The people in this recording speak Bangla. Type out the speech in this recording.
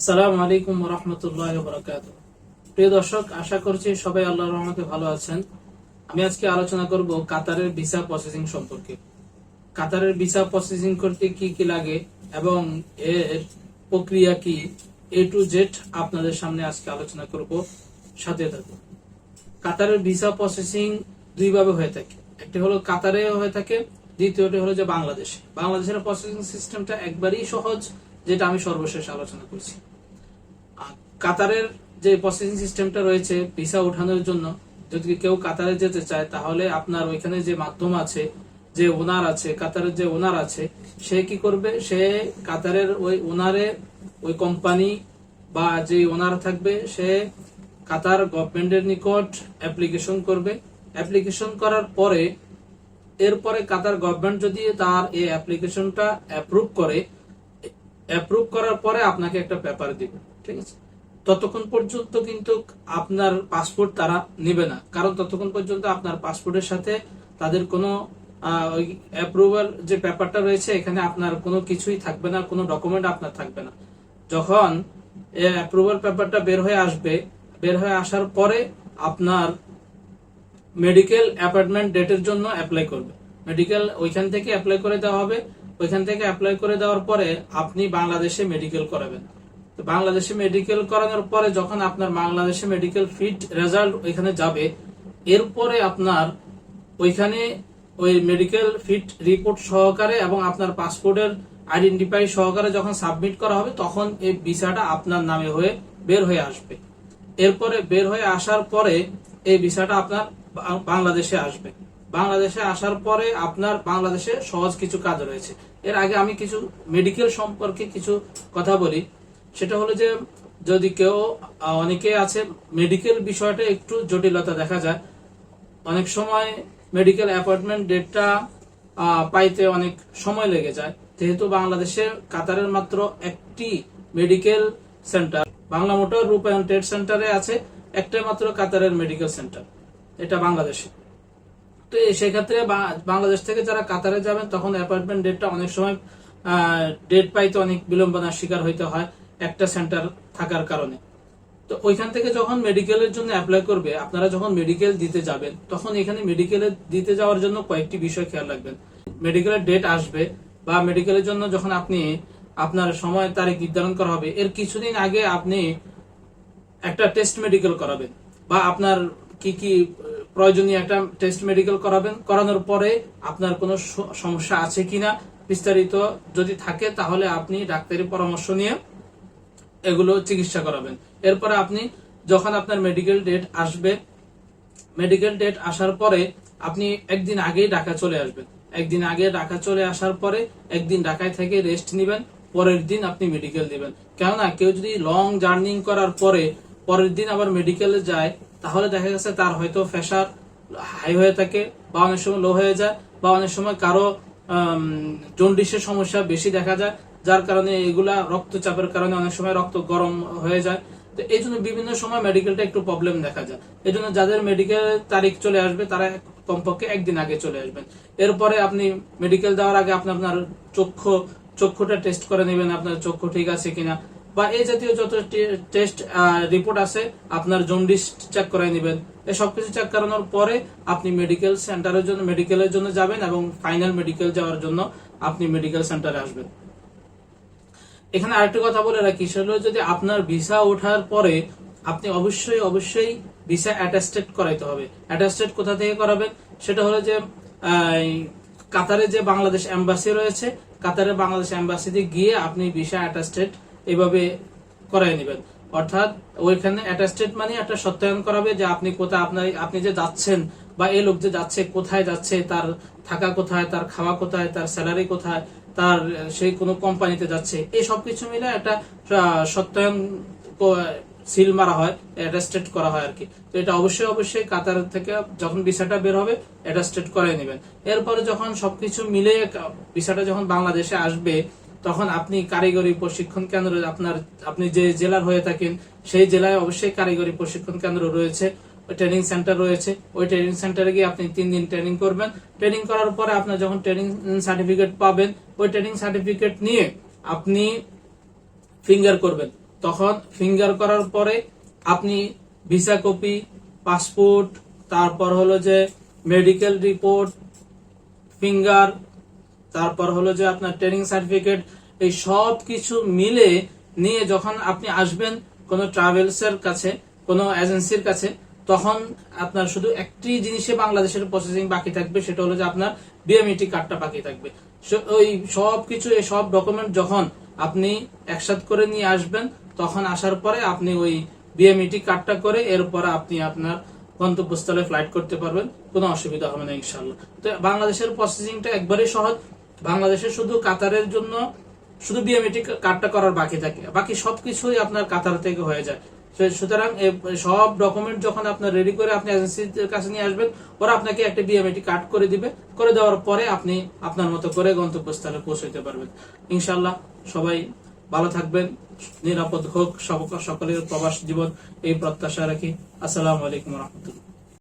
আসসালামু আলাইকুম রহমতুল্লাহ বরাকাত প্রিয় দর্শক, আশা করছি সবাই আল্লাহর রহমতে ভালো আছেন। আমি আজকে আলোচনা করব কাতারের ভিসা প্রসেসিং সম্পর্কে। কাতারের ভিসা প্রসেসিং করতে কি কি লাগে এবং এর প্রক্রিয়া কি? এ টু জেড আপনাদের সামনে আজকে আলোচনা করব। সাথে কাতারের ভিসা প্রসেসিং দুইভাবে হয়ে থাকে। একটি হলো কাতারে হয়ে থাকে, দ্বিতীয়টি হলো যে বাংলাদেশে। বাংলাদেশের প্রসেসিং সিস্টেমটা একবারই সহজ যেটা আমি সর্বশেষ আলোচনা করছি। কাতারের যে প্রসেসিং সিস্টেমটা রয়েছে ভিসা ওঠানোর জন্য, যদি কেউ কাতারে যেতে চায়, তাহলে আপনার ওইখানে যে মাধ্যম আছে, যে ওনার আছে, কাতারের যে ওনার আছে, সে কি করবে? সে কাতারের ওই ওনারে, ওই কোম্পানি বা যে ওনার থাকবে, সে কাতার গভর্নমেন্টের নিকট অ্যাপ্লিকেশন করবে। অ্যাপ্লিকেশন করার পরে, এরপরে কাতার গভর্নমেন্ট যদি তার এই অ্যাপ্লিকেশনটা অ্যাপ্রুভ করে অ্যাপ্রুভ করার পরে আপনাকে একটা পেপার দিবে, ঠিক আছে? ততক্ষণ পর্যন্ত কিন্তু আপনার পাসপোর্ট তারা নেবে না। কারণ ততক্ষণ পর্যন্ত আপনার পাসপোর্টের সাথে তাদের কোনো অ্যাপ্রুভাল যে পেপারটা রয়েছে, এখানে আপনার কোনো কিছুই থাকবে না, কোনো ডকুমেন্ট আপনার থাকবে না। যখন অ্যাপ্রুভাল পেপারটা বের হয়ে আসবে, বের হয়ে আসার পরে আপনার মেডিকেল অ্যাপয়েন্টমেন্ট ডেটের জন্য অ্যাপ্লাই করবে। মেডিকেল ওইখান থেকে অ্যাপ্লাই করে দেওয়া হবে ওইখান থেকে অ্যাপ্লাই করে দেওয়ার পরে আপনি বাংলাদেশে মেডিকেল করাবেন। তো বাংলাদেশে মেডিকেল করানোর পরে যখন আপনার বাংলাদেশে মেডিকেল ফিট রেজাল্ট ওইখানে যাবে, এরপরে আপনার ওইখানে ওই মেডিকেল ফিট রিপোর্ট সহকারে এবং আপনার পাসপোর্টের আইডেন্টিফাই সহকারে যখন সাবমিট করা হবে, তখন এই ভিসাটা আপনার নামে হয়ে বের হয়ে আসবে। এরপরে বের হয়ে আসার পরে এই ভিসাটা আপনার বাংলাদেশে আসবে। বাংলাদেশে আসার পরে আপনার বাংলাদেশে সহজ কিছু কাজ রয়েছে। এর আগে আমি কিছু মেডিকেল সম্পর্কে কিছু কথা বলি। সেটা হলো যে, যদি কেউ অনেকে আছে মেডিকেল বিষয়টা একটু জটিলতা দেখা যায়। অনেক সময় মেডিকেল অ্যাপয়েন্টমেন্ট ডেটটা পাইতে অনেক সময় লেগে যায়। যেহেতু বাংলাদেশে কাতারের মাত্র একটি medical centre Bangla motor Rupayan trade সেন্টারে আছে একটা মাত্র কাতারের মেডিকেল সেন্টার এটা বাংলাদেশে। তো সেক্ষেত্রে বাংলাদেশ থেকে যারা কাতারে যাবেন, তখন অ্যাপয়েন্টমেন্ট ডেটটা অনেক সময় ডেট পাইতে অনেক বিলম্বনার শিকার হইতে হয় একটা সেন্টার থাকার কারণে। তো ওইখান থেকে যখন মেডিকেলের জন্য অ্যাপ্লাই করবে, আপনারা যখন মেডিকেল দিতে যাবেন, তখন এখানে মেডিকেলে দিতে যাওয়ার জন্য কয়েকটি বিষয় খেয়াল রাখবেন। মেডিকেলের ডেট আসবে বা মেডিকেলের জন্য যখন আপনি, আপনার সময়, তারিখ নির্ধারণ করা হবে, এর কিছুদিন আগে আপনি একটা টেস্ট মেডিকেল করাবেন বা আপনার কি কি প্রয়োজনীয় একটা টেস্ট মেডিকেল করাবেন। করানোর পরে আপনার কোনো সমস্যা আছে কিনা বিস্তারিত যদি থাকে তাহলে আপনি ডাক্তারি পরামর্শ নিয়ে এগুলো চিকিৎসা করাবেন। এরপরে আপনি যখন আপনার মেডিকেল ডেট আসবে মেডিকেল ডেট আসার পরে আপনি একদিন আগেই ঢাকা চলে আসবেন। একদিন আগে ঢাকা চলে আসার পরে একদিন ঢাকায় থেকে রেস্ট নেবেন, পরের দিন আপনি মেডিকেল দিবেন। কেননা কেউ যদি লং জার্নিং করার পরে পরের দিন আবার মেডিকেলে যায়, তাহলে দেখা গেছে তার হয়তো প্রেশার হাই হয়ে থাকে বা অনেক সময় লো হয়ে যায় বা অনেক সময় কারও জন্ডিসের সমস্যা বেশি দেখা যায়, যার কারণে এগুলা রক্তচাপের কারণে অনেক সময় রক্ত গরম হয়ে যায়। তো এই জন্য বিভিন্ন সময় মেডিকেলটা একটু প্রবলেম দেখা যায়। এই জন্য যাদের মেডিকেল তারিখ চলে আসবে, তারা কমপক্ষে একদিন আগে চলে আসবেন। এরপরে আপনি মেডিকেল দেওয়ার আগে আপনি আপনার চক্ষু, চক্ষুটা টেস্ট করে নেবেন, আপনার চক্ষু ঠিক আছে কিনা। বা এই জাতীয় যত টেস্ট রিপোর্ট আছে, আপনার জন্ডিস চেক করাই নেবেন। এই সবকিছু চেক করানোর পরে আপনি মেডিকেল সেন্টারের জন্য মেডিকেলের জন্য যাবেন এবং ফাইনাল মেডিকেল যাওয়ার জন্য আপনি মেডিকেল সেন্টারে আসবেন। এখানে আরেকটা কথা বলে রাখি, সেটা যদি আপনার ভিসা ওঠার পরে আপনি অবশ্যই অবশ্যই ভিসা অ্যাটাস্টেড করাইতে হবে। অ্যাটাস্টেড কোথা থেকে করাবেন? সেটা হলো যে কাতারে যে বাংলাদেশ এম্বাসি রয়েছে কাতারে বাংলাদেশ এম্বাসিতে গিয়ে আপনি ভিসা অ্যাটাস্টেড এভাবে করাই নেবেন। অর্থাৎ ওইখানে অ্যাটাস্টেড মানে একটা সত্যায়ন করাবে যে আপনি কোথায় আপনার আপনি যে যাচ্ছেন বা এই লোক যে যাচ্ছে, কোথায় যাচ্ছে, তার থাকা কোথায়, তার খাওয়া কোথায়, তার স্যালারি কোথায়, তার, সেই কোনো কোম্পানিতে যাচ্ছে, এই সবকিছু মিলে একটা সত্যায়ন সিল মারা হয় অ্যাটাস্টেড করা হয় আর কি তো এটা অবশ্যই অবশ্যই কাতার থেকে যখন ভিসাটা বের হবে অ্যাটাস্টেড করে নেবেন। এরপরে যখন সবকিছু মিলে ভিসাটা যখন বাংলাদেশে আসবে তখন আপনি কারিগরি প্রশিক্ষণ কেন্দ্র, আপনার, আপনি যে জেলার হয়ে থাকেন, সেই জেলায় অবশ্যই কারিগরি প্রশিক্ষণ কেন্দ্র রয়েছে ট্রেনিং সেন্টার রয়েছে। ওই ট্রেনিং সেন্টারে গিয়ে আপনি তিন দিন ট্রেনিং করবেন। ট্রেনিং করার পরে আপনার যখন ট্রেনিং সার্টিফিকেট পাবেন, ওই ট্রেনিং সার্টিফিকেট নিয়ে আপনি ফিঙ্গার করবেন। তখন ফিঙ্গার করার পরে আপনি ভিসা কপি পাসপোর্ট তারপর হলো যে মেডিকেল রিপোর্ট ফিঙ্গার তারপর হলো যে আপনার ট্রেনিং সার্টিফিকেট এই সব কিছু মিলে নিয়ে যখন আপনি আসবেন কোনো ট্রাভেলস এর কাছে, কোনো এজেন্সির কাছে, তখন আপনার শুধু একটি জিনিসে বাংলাদেশের প্রসেসিং বাকি থাকবে, সেটা হলো যে আপনার বিএমইটি কার্ডটা বাকি থাকবে। ওই সব কিছু, এই সব ডকুমেন্ট যখন আপনি একসাথ করে নিয়ে আসবেন, তখন আসার পরে আপনি ওই বিএমইটি কার্ডটা করে এরপর আপনি আপনার গন্তব্যস্থলে ফ্লাইট করতে পারবেন। কোনো অসুবিধা হবে না ইনশাল্লাহ তো বাংলাদেশের প্রসেসিংটা একবারেই সহজ। বাংলাদেশে শুধু কাতারের জন্য শুধু বিএমএটি কার্ডটা করার বাকি থাকে। বাকি সবকিছুই আপনার কাতার থেকে হয়ে যায়। সুতরাং সব ডকুমেন্ট যখন আপনার রেডি করে আপনি এজেন্সির কাছে নিয়ে আসবেন, ওরা আপনাকে একটা বিএমএটি কার্ড করে দিবে। করে দেওয়ার পরে আপনি আপনার মতো করে গন্তব্যস্থলে পৌঁছতে পারবেন। ইনশাল্লাহ সবাই ভালো থাকবেন, নিরাপদ হোক সকলের প্রবাস জীবন এই প্রত্যাশা রাখি। আসসালামু আলাইকুম রহমতুল্লাহ।